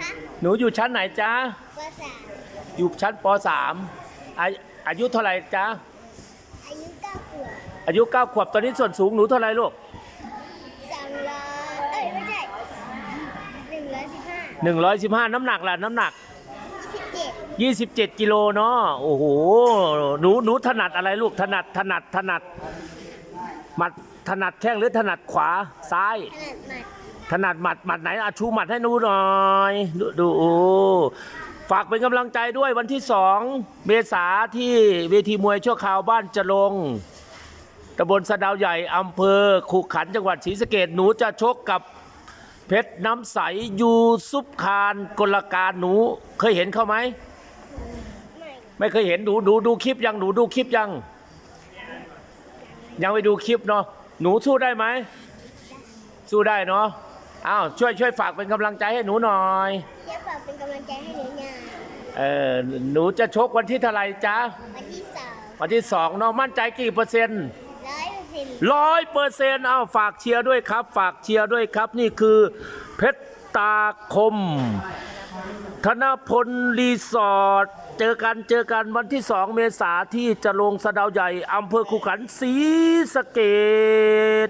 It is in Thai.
คะหนูอยู่ชั้นไหนจ๊ะปสามอยู่ชั้นป .3 อาอายุเท่าไหร่จ๊ะอายุเก้าขวบอายุ9ขวบตอนนี้ส่วนสูงหนูเท่าไหร่ลูกสามร้อยเอ้ยไม่ใช่หนึ่งร้อยสิบห้า115น้ำหนักล่ะน้ำหนักยี่สิบเจ็ด27กิโลเนาะโอ้โหหนูหนูถนัดอะไรลูกถนัดถนัดถนัด หมัดถนัดแข้งหรือถนัดขวาซ้าย ขนาดหมัดถนัดหมัดหมัดไหนอาชูหมัดให้หนูหน่อยดูดูโอ้ฝากเป็นกำลังใจด้วยวันที่สองเมษาที่เวทีมวยชั่วคราวบ้านจะลงตำบลสะดาวใหญ่อำเภอขุขันธ์จังหวัดศรีสะเกดหนูจะชกกับเพชรน้ำใสยูซุปคานกลการหนูเคยเห็นเขาไหม ไม่ไม่เคยเห็นหนูหนูดูคลิปยังหนูดูคลิปยัง ยังไปดูคลิปเนาะหนูสู้ได้ไหมสู้ได้เนาะอ้าวช่วยช่วยฝากเป็นกำลังใจให้หนูหน่อยเดี๋ยวฝากเป็นกำลังใจให้หนูหน่อยเออหนูจะชกวันที่เท่าไหร่จ๊ะวันที่สองวันที่สองเนาะมั่นใจกี่เปอร์เซ็นต์ ร้อยเปอร์เซ็นต์ร้อยเปอร์เซ็นต์อ้าวฝากเชียร์ด้วยครับ ฝากเชียร์ด้วยครับ นี่คือเพชรตาคม ธนพลรีสอร์ทเจอกันเจอกันวันที่สองเมษาที่จะลงสะเดาวใหญ่อำเภอขุขันศรีสะเกด